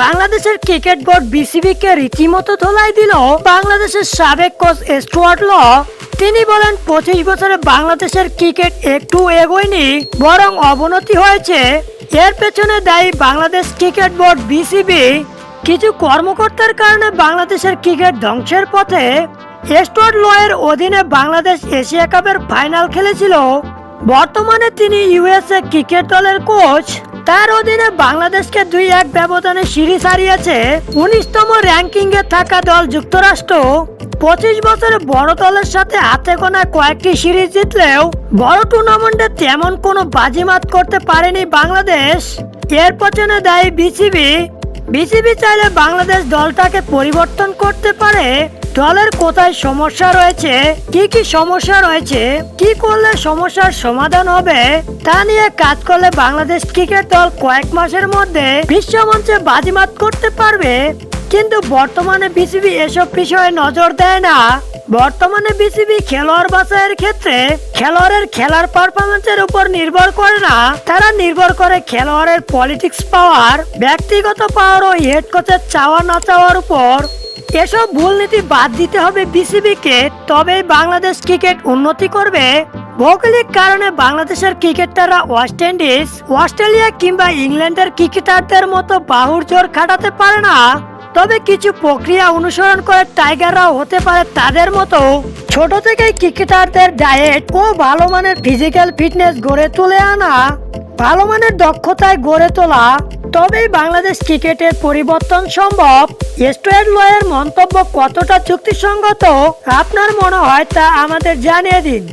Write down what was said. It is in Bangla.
বাংলাদেশের ক্রিকেট বোর্ড বিসিবিকে রীতিমতো ধোলাই দিল বাংলাদেশের সাবেক কোচ স্টুয়ার্ট ল। তিনি বলেন, পঁচিশ বছরে বাংলাদেশের ক্রিকেট একটু এগোয়নি, বরং অবনতি হয়েছে। এর পেছনে দায়ী বাংলাদেশ ক্রিকেট বোর্ড বিসিবি কিছু কর্মকর্তার কারণে বাংলাদেশের ক্রিকেট ধ্বংসের পথে স্টুয়ার্ট লয়ের অধীনে বাংলাদেশ এশিয়া কাপের ফাইনাল খেলেছিল। বর্তমানে তিনি ইউএসএ ক্রিকেট দলের কোচ। তার অধীনে বাংলাদেশকে দুই এক ব্যবধানে সিঁড়ি হারিয়েছে উনিশতম র্যাঙ্কিং এ থাকা দল যুক্তরাষ্ট্র। পঁচিশ বছরে বড় দলের সাথে হাতে গোনা কয়েকটি সিরিজ জিতলেও বড় টুর্নামেন্টে তেমন কোনো বাজিমাত করতে পারেনি বাংলাদেশ। এর পেছনে দায়ী বিসিবি বিসিবি চাইলে বাংলাদেশ দলটাকে পরিবর্তন করতে পারে। দলের কোথায় সমস্যা রয়েছে, কি কি সমস্যা রয়েছে, কি করলে সমস্যার সমাধান হবে, তা নিয়ে কাজ করলে বাংলাদেশ ক্রিকেট দল কয়েক মাসের মধ্যে বিশ্বমঞ্চে বাজিমাত করতে পারবে। কিন্তু বর্তমানে বিসিবি এসব বিষয়ে নজর দেয় না। বর্তমানে বিসিবি খেলোয়াড় বাছাইয়ের ক্ষেত্রে খেলোয়াড়ের খেলার পারফরমেন্সের উপর নির্ভর করে না। তারা নির্ভর করে খেলোয়াড়ের পলিটিক্স পাওয়ার ব্যক্তিগত পাওয়ার ও হেড কোচের চাওয়া না চাওয়ার উপর। এসব ভুল নীতি বাদ দিতে হবে বিসিবিকে তবেই বাংলাদেশ ক্রিকেট উন্নতি করবে। ভৌগোলিক কারণে বাংলাদেশের ক্রিকেটাররা ওয়েস্ট ইন্ডিজ, অস্ট্রেলিয়া কিংবা ইংল্যান্ডের ক্রিকেটারদের মতো বাহুর জোর খাটাতে পারে না। তবে কিছু প্রক্রিয়া অনুসরণ করে টাইগাররাও হতে পারে তাদের মতো। ছোট থেকেই ক্রিকেটারদের ডায়েট ও ভালো মানের ফিজিক্যাল ফিটনেস গড়ে তুলে আনা। ভালো মানের দক্ষতায় গড়ে তোলা। তবেই বাংলাদেশ ক্রিকেটের পরিবর্তন সম্ভব। স্টুয়ার্ট লয়ের মন্তব্য কতটা চুক্তিসঙ্গত আপনার মনে হয় তা আমাদের জানিয়ে দিন।